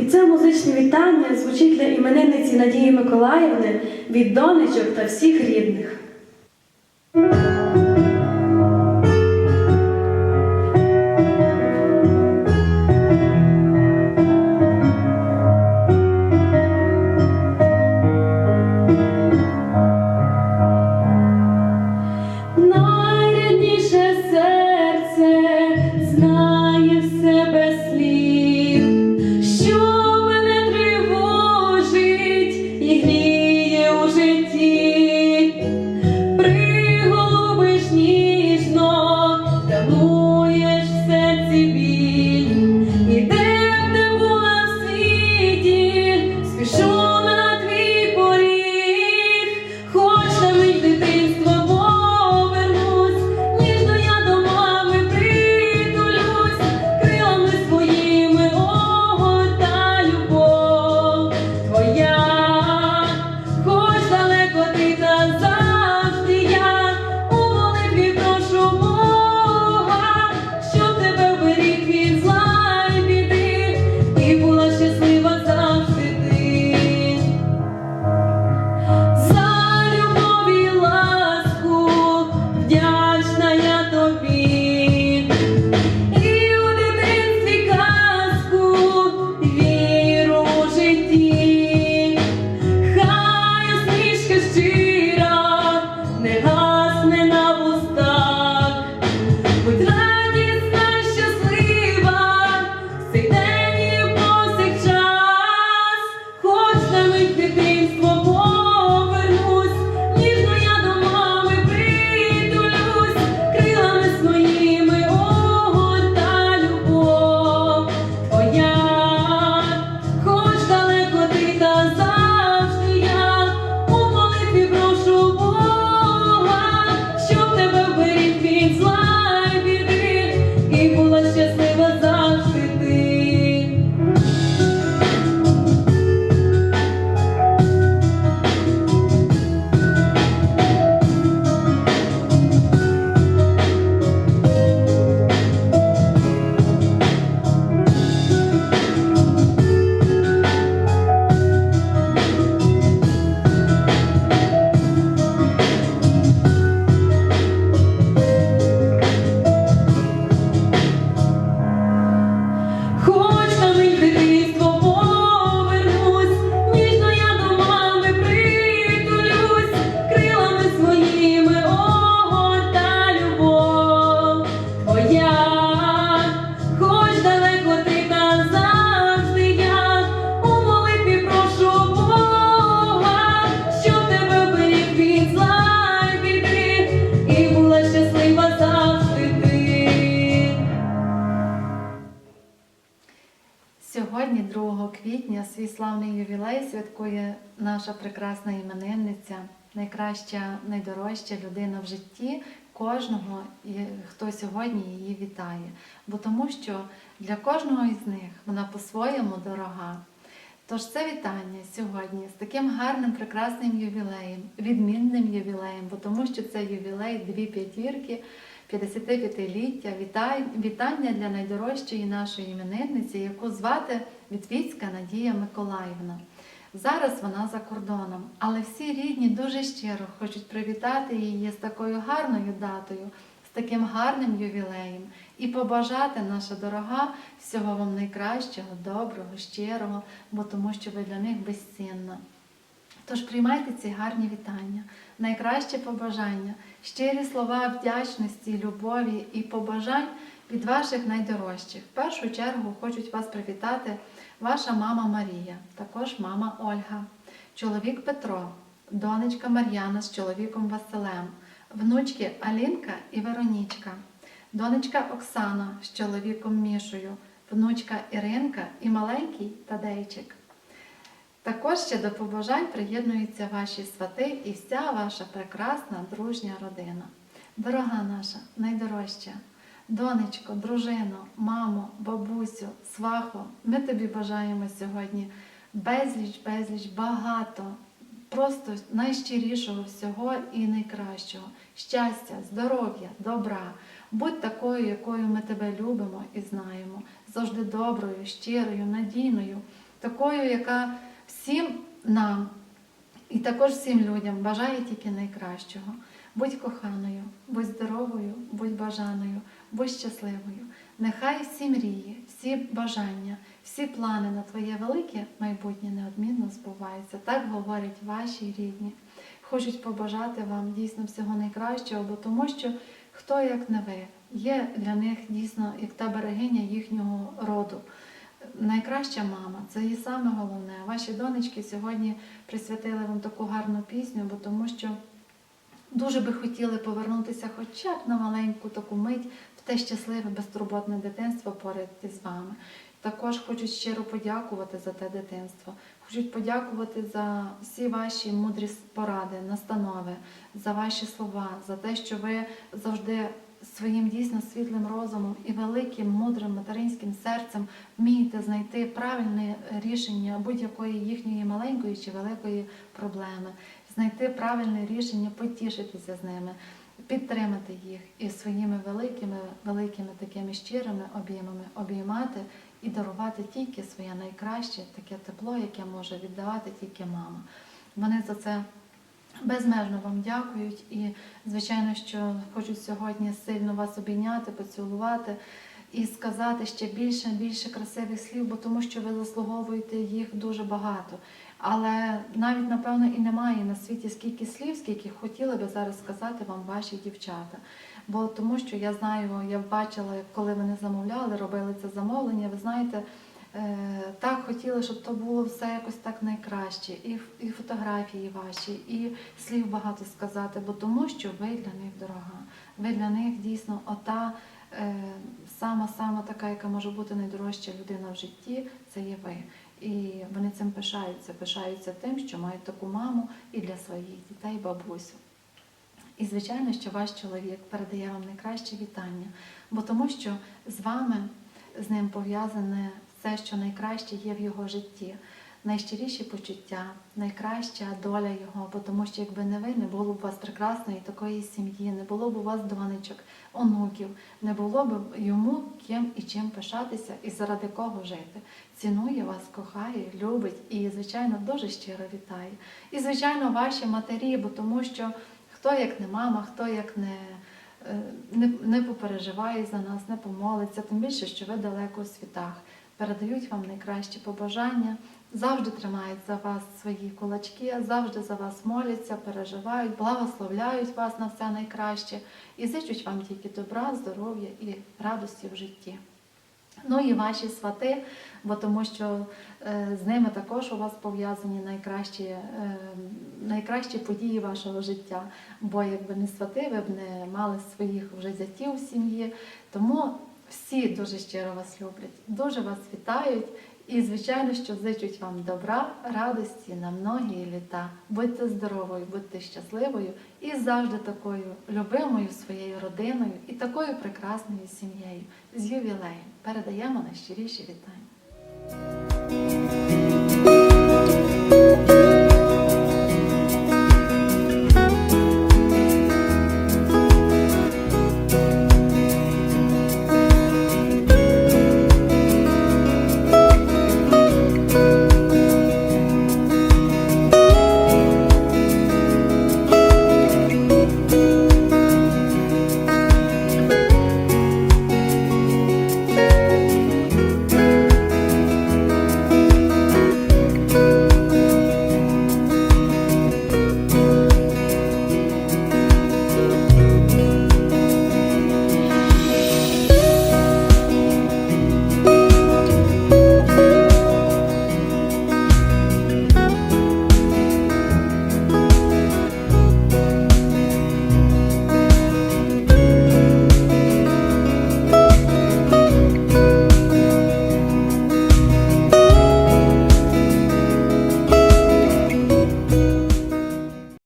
І це музичне вітання звучить для іменинниці Надії Миколаївни від донечок та всіх рідних. Святкує наша прекрасна іменинниця, найкраща, найдорожча людина в житті кожного, хто сьогодні її вітає. Бо тому що для кожного із них вона по-своєму дорога. Тож це вітання сьогодні з таким гарним, прекрасним ювілеєм, відмінним ювілеєм, бо тому що це ювілей дві п'ятірки, 55-ліття, вітання для найдорожчої нашої іменинниці, яку звати Вітвіцька Надія Миколаївна. Зараз вона за кордоном, але всі рідні дуже щиро хочуть привітати її з такою гарною датою, з таким гарним ювілеєм. І побажати, наша дорога, всього вам найкращого, доброго, щирого, бо тому що ви для них безцінна. Тож приймайте ці гарні вітання, найкраще побажання, щирі слова вдячності, любові і побажань від ваших найдорожчих. В першу чергу хочуть вас привітати ваша мама Марія, також мама Ольга, чоловік Петро, донечка Мар'яна з чоловіком Василем, внучки Алінка і Веронічка, донечка Оксана з чоловіком Мішою, внучка Іринка і маленький Тадейчик. Також ще до побажань приєднуються ваші свати і вся ваша прекрасна дружня родина. Дорога наша, найдорожча, донечко, дружино, мамо, бабусю, свахо, ми тобі бажаємо сьогодні безліч, безліч, багато, просто найщирішого всього і найкращого. Щастя, здоров'я, добра. Будь такою, якою ми тебе любимо і знаємо, завжди доброю, щирою, надійною такою, яка всім нам і також всім людям бажає тільки найкращого. Будь коханою, будь здоровою, будь бажаною, будь щасливою. Нехай всі мрії, всі бажання, всі плани на твоє велике майбутнє неодмінно збуваються. Так говорять ваші рідні. Хочуть побажати вам дійсно всього найкращого, бо тому що хто як не ви є для них дійсно як та берегиня їхнього роду. Найкраща мама це і саме головне. Ваші донечки сьогодні присвятили вам таку гарну пісню, бо тому що дуже би хотіли повернутися хоча б на маленьку таку мить в те щасливе, безтурботне дитинство поряд з вами. Також хочуть щиро подякувати за те дитинство. Хочуть подякувати за всі ваші мудрі поради, настанови, за ваші слова, за те, що ви завжди своїм дійсно світлим розумом і великим, мудрим материнським серцем вмієте знайти правильне рішення будь-якої їхньої маленької чи великої проблеми, знайти правильне рішення, потішитися з ними, підтримати їх і своїми великими, великими такими щирими обіймами обіймати і дарувати тільки своє найкраще, таке тепло, яке може віддавати тільки мама. Вони за це безмежно вам дякують і, звичайно, що хочуть сьогодні сильно вас обійняти, поцілувати і сказати ще більше, більше красивих слів, бо тому що ви заслуговуєте їх дуже багато. Але навіть, напевно, і немає на світі скільки слів, скільки хотіли би зараз сказати вам ваші дівчата. Бо тому що я знаю, я бачила, коли вони замовляли, робили це замовлення, ви знаєте, так хотіли, щоб то було все якось так найкраще, і, і фотографії ваші, і слів багато сказати, бо тому що ви для них дорога. Ви для них дійсно ота е, сама сама така, яка може бути найдорожча людина в житті, це є ви. І вони цим пишаються, пишаються тим, що мають таку маму і для своїх дітей бабусю. І звичайно, що ваш чоловік передає вам найкраще вітання, бо тому що з вами, з ним пов'язане все, що найкраще є в його житті, найщиріші почуття, найкраща доля його, бо тому що якби не ви, не було б у вас прекрасної такої сім'ї, не було б у вас донечок, онуків, не було б йому ким і чим пишатися і заради кого жити. Цінує вас, кохає, любить і, звичайно, дуже щиро вітає. І, звичайно, ваші матері, бо тому що хто як не мама, хто як не, е, не, не попереживає за нас, не помолиться, тим більше, що ви далеко у світах. Передають вам найкращі побажання, завжди тримають за вас свої кулачки, завжди за вас моляться, переживають, благословляють вас на все найкраще і зичуть вам тільки добра, здоров'я і радості в житті. Ну і ваші свати, бо тому що е, з ними також у вас пов'язані найкращі, е, найкращі події вашого життя. Бо якби не свати, ви б не мали своїх вже зятів в сім'ї. Тому всі дуже щиро вас люблять, дуже вас вітають. І, звичайно, що зичуть вам добра, радості на многі літа. Будьте здоровою, будьте щасливою і завжди такою любимою своєю родиною і такою прекрасною сім'єю з ювілеєм. Передаємо найщиріші вітання.